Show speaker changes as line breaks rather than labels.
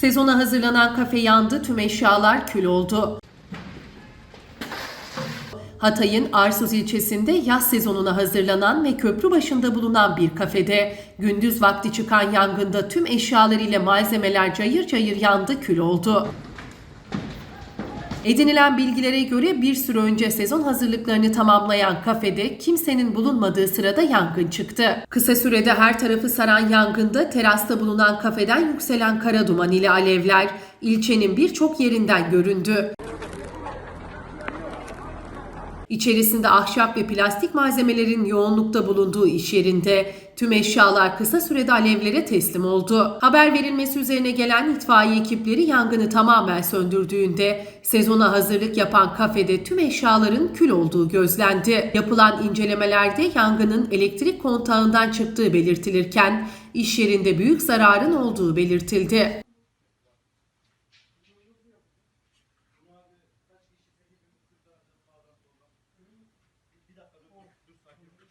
Sezona hazırlanan kafe yandı, tüm eşyalar kül oldu. Hatay'ın Arsuz ilçesinde yaz sezonuna hazırlanan ve köprü başında bulunan bir kafede gündüz vakti çıkan yangında tüm eşyalar ile malzemeler cayır cayır yandı, kül oldu. Edinilen bilgilere göre bir süre önce sezon hazırlıklarını tamamlayan kafede kimsenin bulunmadığı sırada yangın çıktı. Kısa sürede her tarafı saran yangında terasta bulunan kafeden yükselen kara duman ile alevler ilçenin birçok yerinden göründü. İçerisinde ahşap ve plastik malzemelerin yoğunlukta bulunduğu iş yerinde tüm eşyalar kısa sürede alevlere teslim oldu. Haber verilmesi üzerine gelen itfaiye ekipleri yangını tamamen söndürdüğünde sezona hazırlık yapan kafede tüm eşyaların kül olduğu gözlendi. Yapılan incelemelerde yangının elektrik kontağından çıktığı belirtilirken iş yerinde büyük zararın olduğu belirtildi. ponto do sacrifício.